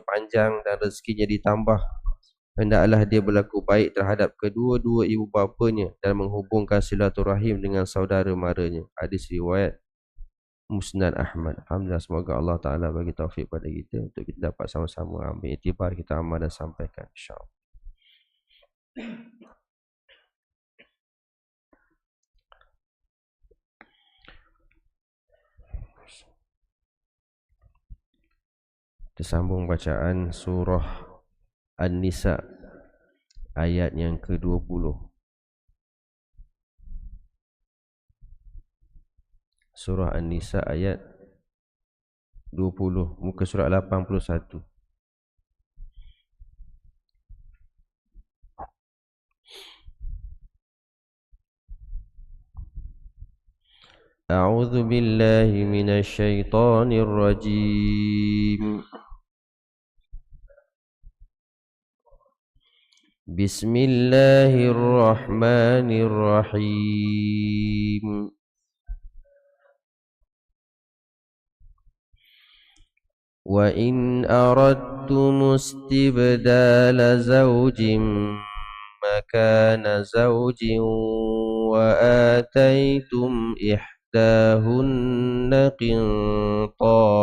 panjang dan rezekinya ditambah hendaklah dia berlaku baik terhadap kedua-dua ibu bapanya dan menghubungkan silaturahim dengan saudara maranya. Hadis riwayat Musnad Ahmad. Alhamdulillah semoga Allah Ta'ala bagi taufik pada kita Untuk kita dapat sama-sama ambil itibar kita amal dan sampaikan InsyaAllah Tersambung bacaan surah An-Nisa ayat yang ke-20. Surah An-Nisa ayat 20 muka surat 81. أعوذ بالله من الشيطان الرجيم بسم الله الرحمن الرحيم. وإن أردتم استبدال زوج مكان زوج وآتيتم إحداهن قنطارا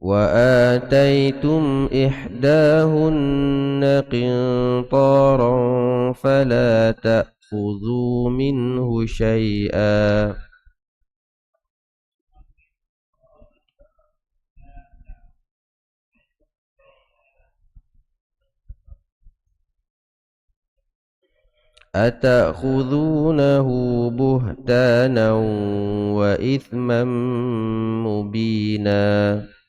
وآتيتم إحداهن قنطارا فلا تأخذوا منه شيئا. أتأخذونه بهتانا وإثما مبينا.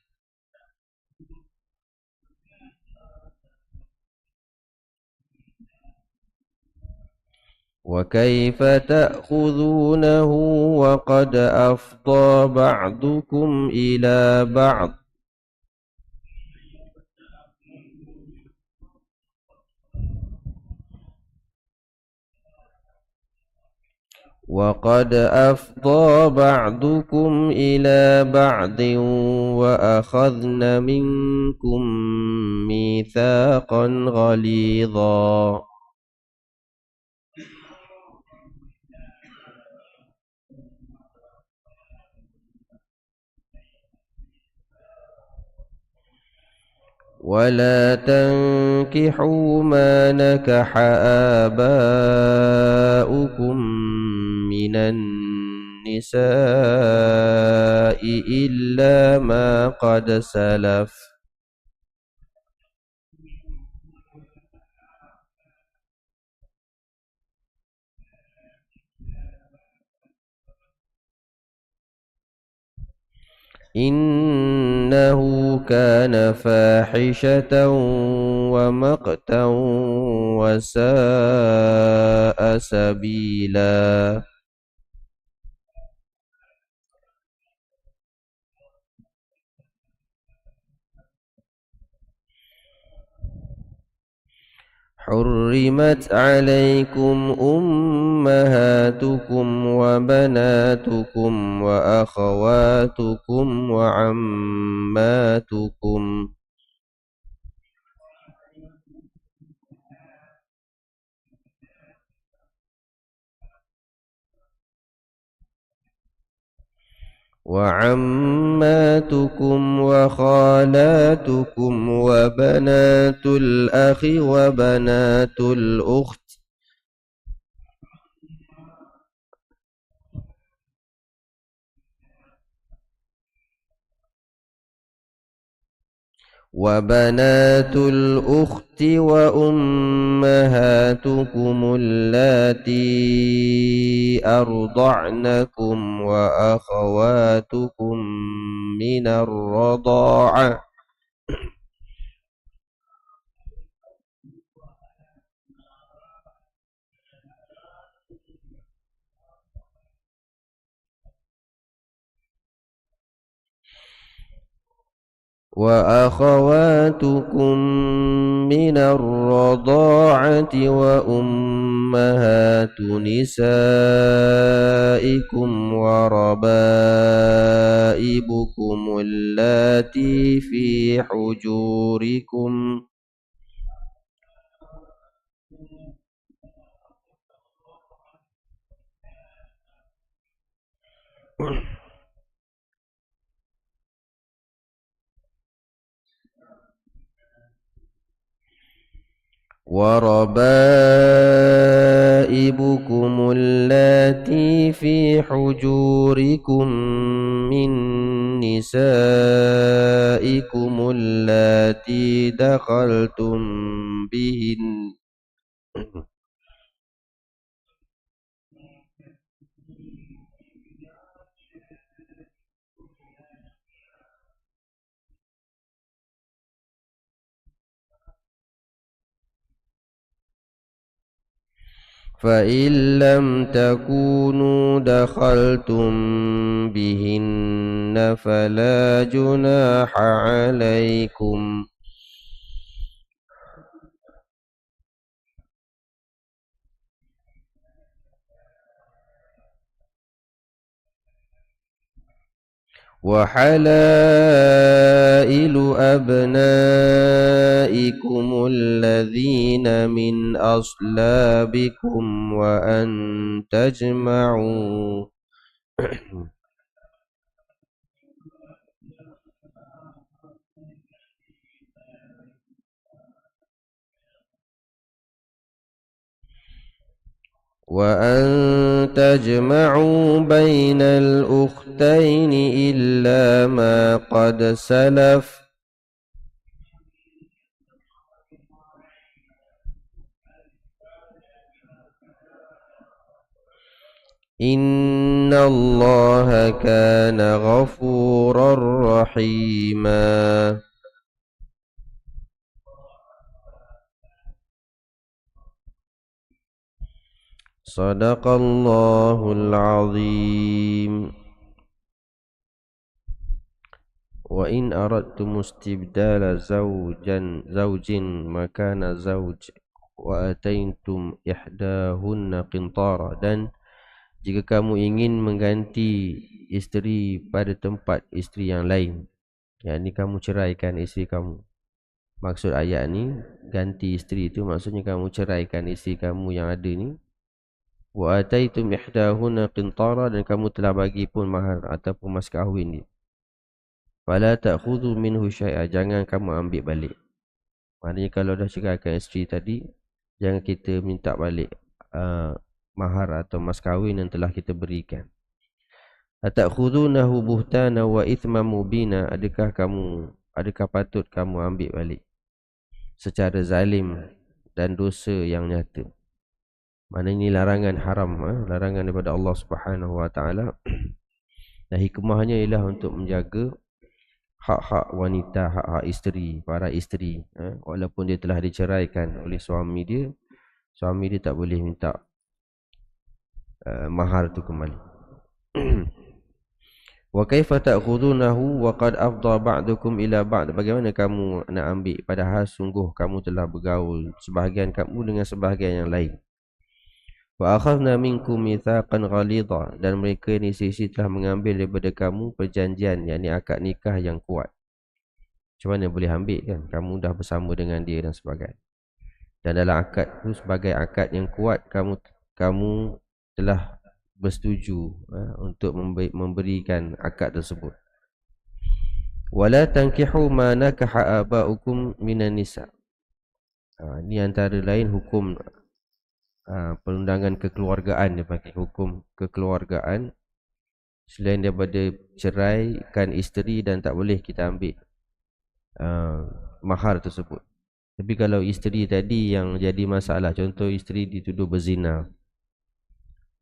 وكيف تأخذونه وقد أفضى بعضكم إلى بعض؟ وقد أفضى بعضكم إلى بعض وأخذن منكم ميثاقا غليظا. ولا تنكحوا ما نكح آباؤكم من النساء إلا ما قد سلف إنه كان فاحشة ومقتا وساء سبيلاً. حرمت عليكم أمهاتكم وبناتكم وأخواتكم وعماتكم وعماتكم وخالاتكم وبنات الأخ وبنات الأخت وبنات الأخت وأمهاتكم اللاتي أرضعنكم وأخواتكم من الرضاعة. وأخواتكم من الرضاعة وأمهات نسائكم وربائبكم اللاتي في حجوركم وربائبكم اللاتي في حجوركم من نسائكم اللاتي دخلتم بهن فإن لم تكونوا دخلتم بهن فلا جناح عليكم وحلائل أبنائكم الذين من أصلابكم وأن تجمعوا وأن تجمعوا بين الأختين إلا ما قد سلف. إن الله كان غفورا رحيما. صدق الله العظيم وإن أردتم استبدال زوجا زوج مكان زوج وأتيتم إحداهن قنطارا dan jika kamu ingin mengganti isteri pada tempat isteri yang lain yakni kamu ceraikan isteri kamu maksud ayat ni ganti isteri itu maksudnya kamu ceraikan isteri kamu yang ada ni wa ataitum ihdahunna qintara dan kamu telah bagi pun mahar ataupun mas kahwin dia fala ta'khudhu minhu syai'a jangan kamu ambil balik. Maknanya kalau dah ceraikan isteri tadi jangan kita minta balik uh, mahar atau mas kahwin yang telah kita berikan. Atakhudhunahu buhtana wa ithma mubina adakah kamu adakah patut kamu ambil balik? Secara zalim dan dosa yang nyata mana ini larangan haram eh? Larangan daripada Allah subhanahu wa ta'ala Dan hikmahnya ialah untuk menjaga Hak-hak wanita, hak-hak isteri Para isteri eh? Walaupun dia telah diceraikan oleh suami dia Suami dia tak boleh minta uh, Mahar tu kembali Wa kaifa ta'khudunahu wa qad afdha ba'dukum ila ba'd bagaimana kamu nak ambil padahal sungguh kamu telah bergaul sebahagian kamu dengan sebahagian yang lain Wa akhadna minkum mitsaqan ghalidha dan mereka ni sisi telah mengambil daripada kamu perjanjian yakni akad nikah yang kuat. Macam mana boleh ambil kan? Kamu dah bersama dengan dia dan sebagainya. Dan dalam akad tu sebagai akad yang kuat kamu kamu telah bersetuju ha, untuk memberikan akad tersebut. Wala tankihu ma nakaha aba'ukum minan nisa. Ha, ini antara lain hukum ha, perundangan kekeluargaan dia pakai hukum kekeluargaan. Selain daripada ceraikan isteri dan tak boleh kita ambil uh, mahar tersebut. Tapi kalau isteri tadi yang jadi masalah contoh isteri dituduh berzina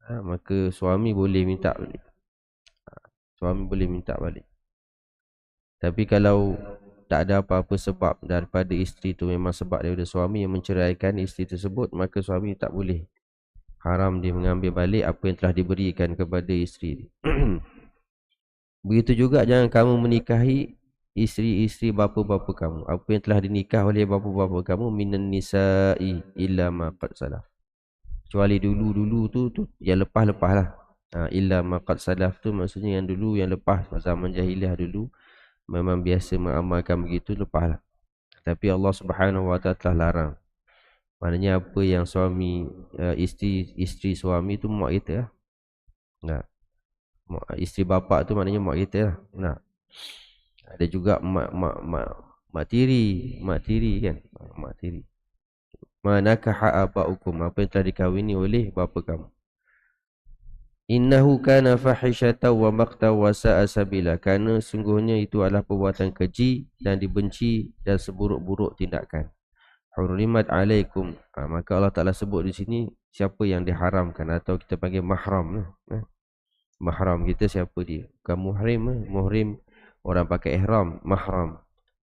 ha, maka suami boleh minta balik. Ha, suami boleh minta balik. Tapi kalau tak ada apa-apa sebab daripada isteri tu memang sebab daripada suami yang menceraikan isteri tersebut maka suami tak boleh. Haram dia mengambil balik apa yang telah diberikan kepada isteri begitu juga jangan kamu menikahi isteri-isteri bapa-bapa kamu. Apa yang telah dinikah oleh bapa-bapa kamu minan nisa'i illa ma qad salaf. Kecuali dulu-dulu tu tu yang lepas-lepas lah. Ha, illa ma qad salaf tu maksudnya yang dulu yang lepas zaman jahiliah dulu memang biasa mengamalkan begitu lepas lah tapi Allah Subhanahu wa taala telah larang maknanya apa yang suami uh, isteri isteri suami tu mak kita lah nah isteri bapa tu maknanya mak kita lah nah ada juga mak mak mak mak tiri, mak tiri kan. Mak tiri. Manakah abaukum? Apa yang telah dikahwini oleh bapa kamu? Innahu kana fahishatan wa maqta wa sa'a sabila. Karena sungguhnya itu adalah perbuatan keji dan dibenci dan seburuk-buruk tindakan. Hurrimat alaikum. Ha, maka Allah Taala sebut di sini siapa yang diharamkan atau kita panggil mahram. Eh? Mahram kita siapa dia? Kamu muhrim, eh? muhrim orang pakai ihram mahram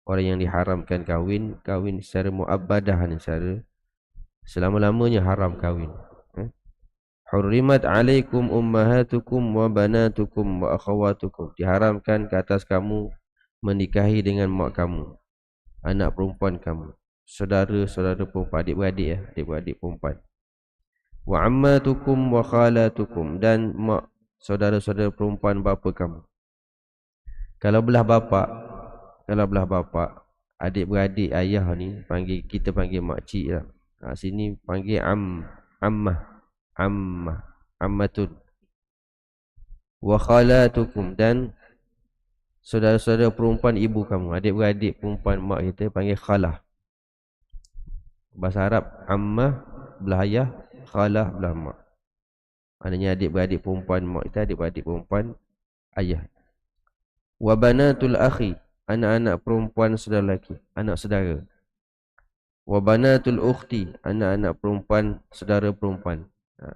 orang yang diharamkan kahwin kahwin secara muabbadah ni secara selama-lamanya haram kahwin? Hurrimat alaikum ummahatukum wa banatukum wa akhawatukum. Diharamkan ke atas kamu menikahi dengan mak kamu anak perempuan kamu saudara-saudara perempuan adik-beradik ya adik-beradik perempuan. Wa ammatukum wa khalatukum dan mak saudara-saudara perempuan bapa kamu. Kalau belah bapa, kalau belah bapa, adik-beradik ayah ni panggil kita panggil mak cik lah. Ha, sini panggil am ammah ammah ammatun. Wa khalatukum dan saudara-saudara perempuan ibu kamu adik-beradik perempuan mak kita panggil khalah. Bahasa Arab ammah belah ayah khalah belah mak. Maknanya adik-beradik perempuan mak kita adik-beradik perempuan ayah. Wa banatul akhi anak-anak perempuan saudara lelaki anak saudara. Wa banatul ukhti anak-anak perempuan saudara perempuan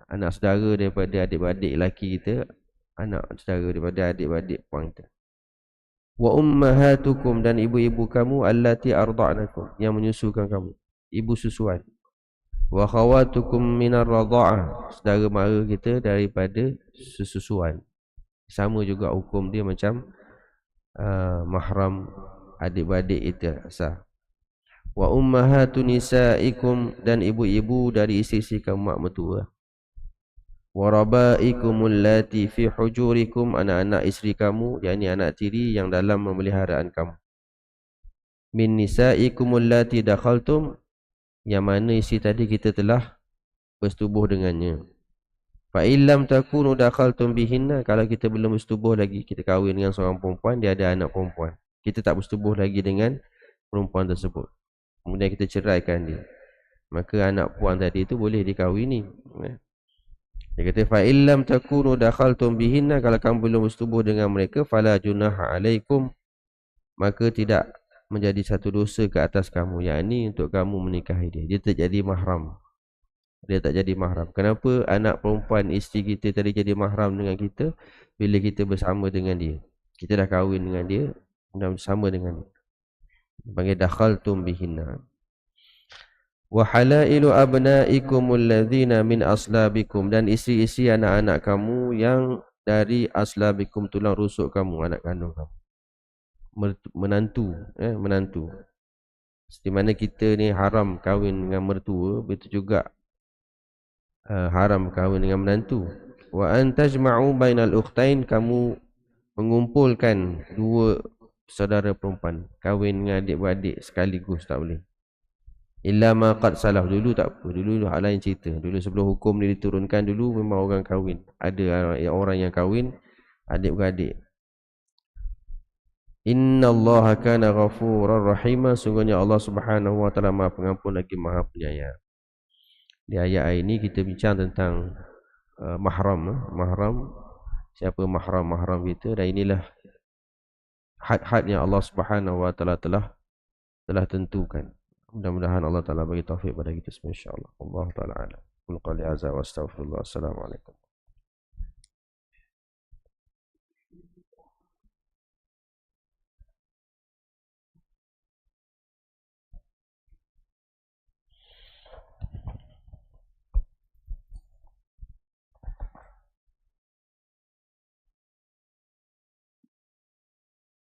anak saudara daripada adik-beradik lelaki kita anak saudara daripada adik-beradik perempuan kita wa ummahatukum dan ibu-ibu kamu allati arda'nakum yang menyusukan kamu ibu susuan wa khawatukum minar radha'ah saudara mara kita daripada susuan sama juga hukum dia macam uh, mahram adik-beradik itu sah. Wa ummahatu nisaikum dan ibu-ibu dari isteri kaum mak mertua. Wa rabaikum allati fi hujurikum anak-anak isteri kamu yakni anak tiri yang dalam pemeliharaan kamu. Min nisaikum allati dakhaltum yang mana isteri tadi kita telah bersetubuh dengannya. Fa illam takunu dakhaltum bihinna kalau kita belum bersetubuh lagi kita kahwin dengan seorang perempuan dia ada anak perempuan. Kita tak bersetubuh lagi dengan perempuan tersebut. Kemudian kita ceraikan dia. Maka anak puan tadi itu boleh dikahwini. Dia kata fa illam takunu dakhaltum bihinna kalau kamu belum bersetubuh dengan mereka fala junaha alaikum maka tidak menjadi satu dosa ke atas kamu yakni untuk kamu menikahi dia. Dia terjadi mahram dia tak jadi mahram. Kenapa anak perempuan isteri kita tadi jadi mahram dengan kita bila kita bersama dengan dia? Kita dah kahwin dengan dia dan bersama dengan dia. Panggil dakhaltum bihinna. Wa halailu abnaikum alladhina min aslabikum dan isteri-isteri anak-anak kamu yang dari aslabikum tulang rusuk kamu anak kandung kamu. Menantu, eh menantu. Seperti mana kita ni haram kahwin dengan mertua, begitu juga uh, haram kahwin dengan menantu wa antajma'u bainal ukhtain kamu mengumpulkan dua saudara perempuan kahwin dengan adik-beradik sekaligus tak boleh illa ma qad salah. Dulu tak apa. Dulu hal lain cerita. Dulu sebelum hukum ni diturunkan dulu memang orang kahwin. Ada orang yang kahwin adik-beradik Inna Allah kana ghafurar rahima. Sungguhnya Allah Subhanahu wa taala Maha Pengampun lagi Maha Penyayang. Di ayat ini kita bincang tentang uh, mahram uh, mahram. Siapa mahram? Mahram kita. Dan inilah had-had yang Allah Subhanahu wa taala telah telah tentukan mudah-mudahan Allah taala bagi taufik pada kita semua insyaallah Allah taala ala qul qali azza wa astaghfirullah assalamualaikum